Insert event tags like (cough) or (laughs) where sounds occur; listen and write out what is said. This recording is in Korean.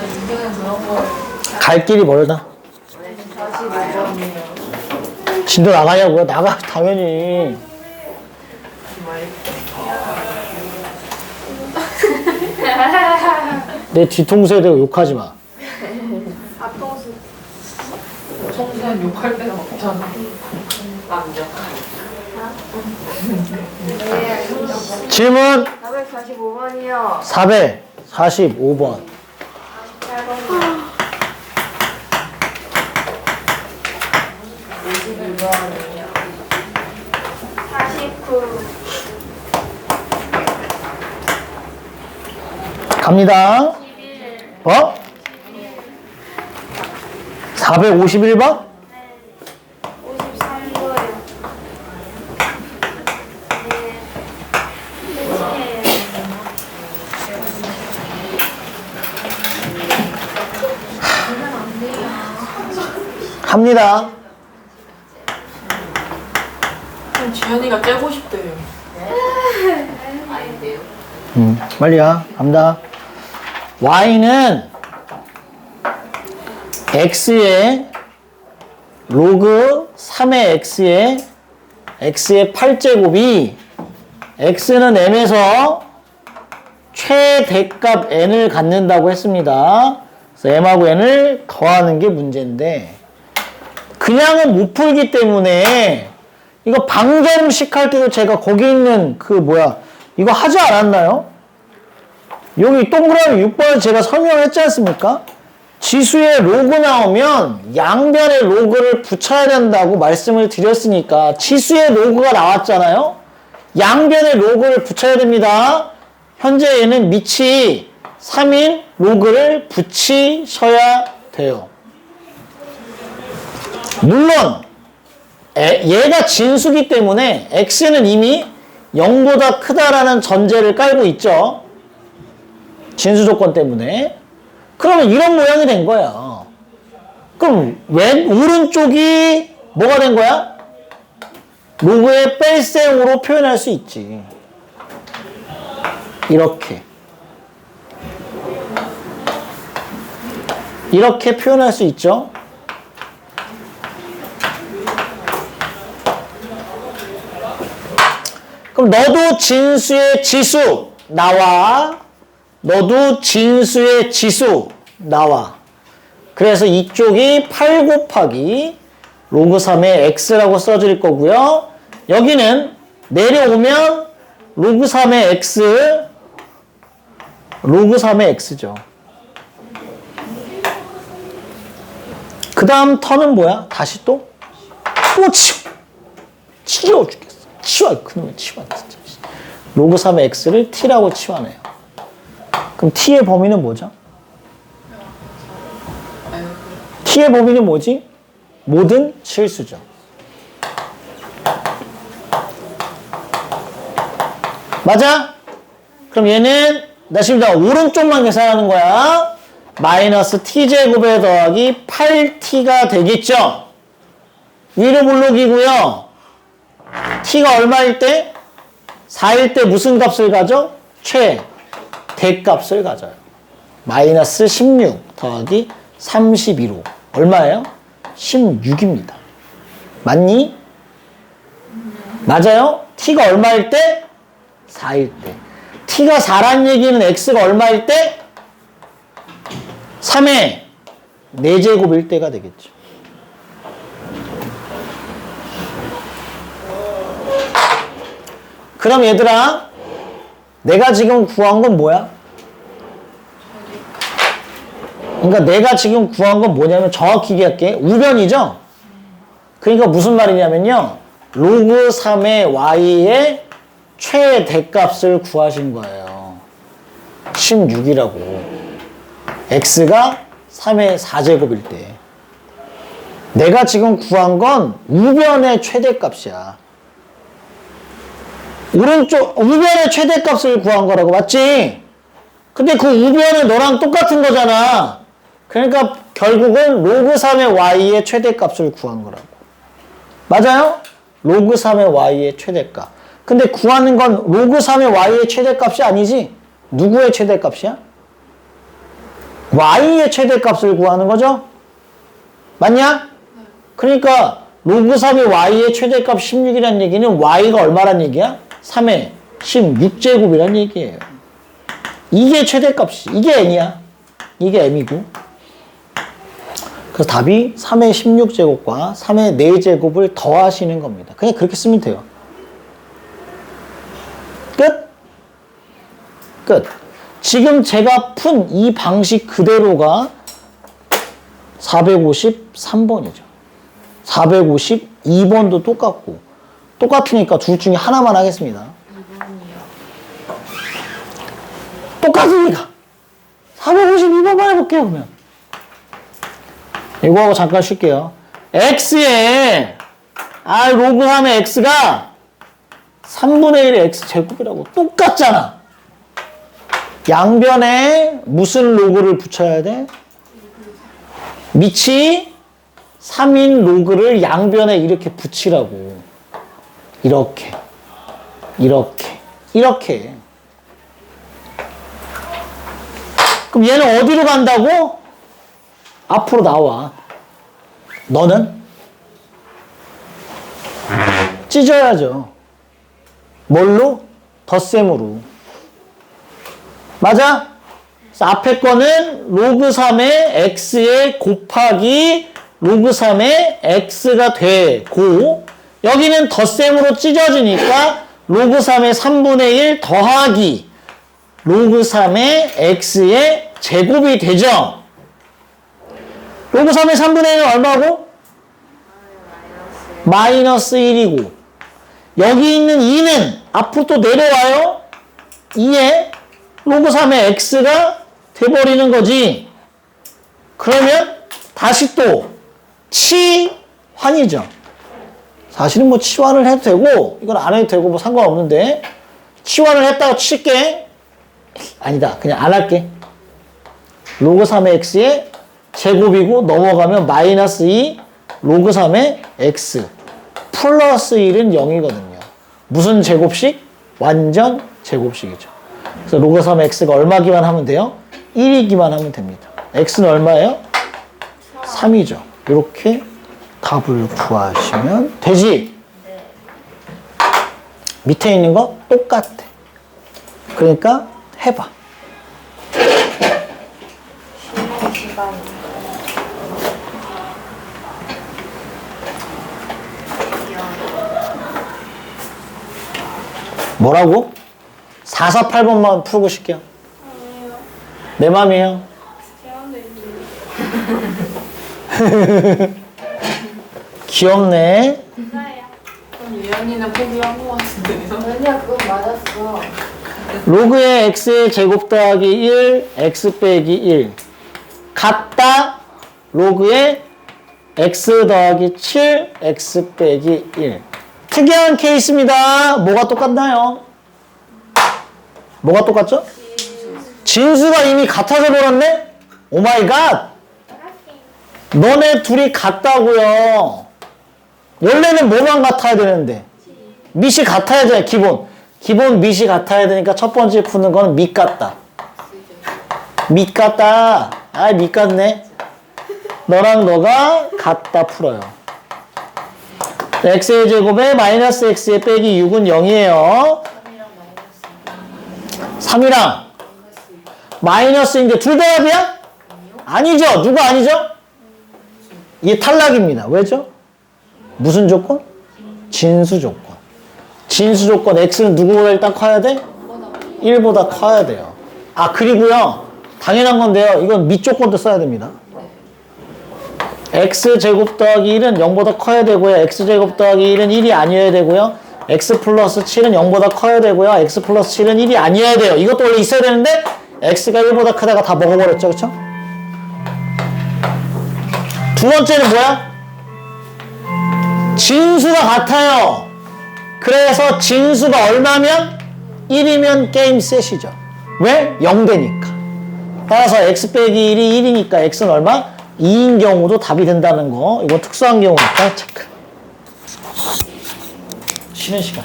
인생은 그런 갈 길이 멀다. 45번이에요. 진도 나가냐고요? 나가 당연히. (laughs) 내 뒤통수에 대고 욕하지 마. 앞동수 청소년 욕할 때가 없잖아. 남자. 네 질문 445번이요 445번. 8번 51번이에요. 49 갑니다. 어? 451번? 53번이요 네 끝이에요 갑니다. 지현이가 째고 싶대요. 음, 빨리 가. 갑니다. y는 x의 로그 3의 x의 x의 8제곱이 x는 m에서 최대값 n을 갖는다고 했습니다. 그래서 m하고 n을 더하는 게 문제인데 그냥은 못 풀기 때문에 이거 방정식 할 때도 제가 거기 있는 그 뭐야 이거 하지 않았나요? 여기 동그라미 6번을 제가 설명을 했지 않습니까? 지수에 로그 나오면 양변에 로그를 붙여야 된다고 말씀을 드렸으니까 지수에 로그가 나왔잖아요? 양변에 로그를 붙여야 됩니다. 현재 얘는 밑이 3인 로그를 붙이셔야 돼요. 물론 에- 얘가 진수기 때문에 x는 이미 0보다 크다라는 전제를 깔고 있죠. 진수 조건 때문에. 그러면 이런 모양이 된 거야. 그럼 왼 오른쪽이 뭐가 된 거야? 로그의 뺄셈으로 표현할 수 있지. 이렇게. 이렇게 표현할 수 있죠. 그럼 너도 진수의 지수 나와. 너도 진수의 지수 나와. 그래서 이쪽이 8 곱하기 로그 3의 x라고 써질 거고요. 여기는 내려오면 로그 3의 x 로그 3의 x죠. 그 다음 턴은 뭐야? 다시 또? 또 치워. 치워 죽겠어. 치워. 그놈의 치워. 진짜. 로그 3의 x를 t라고 치환해요. 그럼 t의 범위는 뭐죠? t의 범위는 뭐지? 모든 실수죠. 맞아? 그럼 얘는 나 지금 나 오른쪽만 계산하는 거야. 마이너스 t제곱에 더하기 8t가 되겠죠? 위로 블록이고요. T가 얼마일 때? 4일 때 무슨 값을 가져? 최 대값을 가져요. 마이너스 16 더하기 32로 얼마예요? 16입니다. 맞니? 맞아요? t가 얼마일 때? 4일 때. t가 4란 얘기는 x가 얼마일 때? 3의 4제곱일 때가 되겠죠. 그럼 얘들아, 내가 지금 구한 건 뭐야? 그러니까 내가 지금 구한 건 뭐냐면 정확히 얘기할게. 우변이죠? 그러니까 무슨 말이냐면요. 로그 3의 y의 최대값을 구하신 거예요. 16이라고. x가 3의 4제곱일 때. 내가 지금 구한 건 우변의 최대값이야. 오른쪽 우변의 최대값을 구한 거라고 맞지? 근데 그 우변은 너랑 똑같은 거잖아. 그러니까 결국은 로그 3의 y의 최대값을 구한 거라고. 맞아요? 로그 3의 y의 최대값. 근데 구하는 건 로그 3의 y의 최대값이 아니지? 누구의 최대값이야? y의 최대값을 구하는 거죠? 맞냐? 그러니까 로그 3의 y의 최대값 16이란 얘기는 y가 얼마란 얘기야? 3의 16제곱이란 얘기예요. 이게 최대값이 이게 n이야. 이게 m이고. 그래서 답이 3의 16제곱과 3의 4제곱을 더하시는 겁니다. 그냥 그렇게 쓰면 돼요. 끝? 끝. 지금 제가 푼 이 방식 그대로가 453번이죠. 452번도 똑같고 똑같으니까 둘 중에 하나만 하겠습니다. 똑같으니까 452번만 해볼게요 그러면 이거하고 잠깐 쉴게요. x에 아 로그 3의 x가 3분의 1의 x 제곱이라고 똑같잖아. 양변에 무슨 로그를 붙여야 돼? 밑이 3인 로그를 양변에 이렇게 붙이라고. 이렇게. 이렇게. 이렇게. 그럼 얘는 어디로 간다고? 앞으로 나와. 너는? 찢어야죠. 뭘로? 덧셈으로. 맞아? 앞에 거는 로그 3의 x에 곱하기 로그 3의 x가 되고 여기는 덧셈으로 찢어지니까 로그 3의 3분의 1 더하기 로그 3의 x의 제곱이 되죠. 로그 3의 3분의 1은 얼마고? 마이너스 1이고 여기 있는 2는 앞으로 또 내려와요. 2에 로그 3의 x가 돼버리는 거지. 그러면 다시 또 치환이죠. 사실은 뭐 치환을 해도 되고 이건 안 해도 되고 뭐 상관없는데 치환을 했다고 칠게. 아니다. 그냥 안 할게. 로그 3의 x의 제곱이고 넘어가면 마이너스 2 로그 3의 x 플러스 1은 0이거든요. 무슨 제곱식? 완전 제곱식이죠. 그래서 로그 3의 x가 얼마기만 하면 돼요? 1이기만 하면 됩니다. x는 얼마예요? 3이죠. 이렇게 답을 구하시면 되지. 밑에 있는 거 똑같아. 그러니까 해봐. 뭐라고? 4, 4, 8번만 풀고 싶게요. 내 맘이에요. (laughs) 귀엽네. 로그의 x의 제곱 더하기 1, x 빼기 1. 같다. 로그의 x 더하기 7, x 빼기 1. 특이한 케이스입니다. 뭐가 똑같나요? 뭐가 똑같죠? 진수가 이미 같아져 버렸네? 오 마이 갓! 너네 둘이 같다고요. 원래는 뭐만 같아야 되는데? 밑이 같아야 돼, 기본. 기본 밑이 같아야 되니까 첫 번째 푸는 거는 밑 같다. 밑 같다. 아, 밑 같네. 너랑 너가 같다 풀어요. x의 제곱에 마이너스 x의 빼기 6은 0이에요. 3이랑 마이너스인데 둘다 합이야? 아니죠. 누가 아니죠? 이게 탈락입니다. 왜죠? 무슨 조건? 진수 조건. 진수 조건 x는 누구보다 일단 커야 돼? 1보다 커야 돼요. 아 그리고요. 당연한 건데요. 이건 밑 조건도 써야 됩니다. x 제곱 더하기 1은 0보다 커야 되고요. x 제곱 더하기 1은 1이 아니어야 되고요. x 플러스 7은 0보다 커야 되고요. x 플러스 7은 1이 아니어야 돼요. 이것도 원래 있어야 되는데 x가 1보다 크다가 다 먹어버렸죠. 그렇죠? 두 번째는 뭐야? 진수가 같아요. 그래서 진수가 얼마면? 1이면 게임 셋이죠. 왜? 0되니까. 따라서 x 빼기 1이 1이니까 x는 얼마? 2인 경우도 답이 된다는 거. 이거 특수한 경우니까 체크. 쉬는 시간.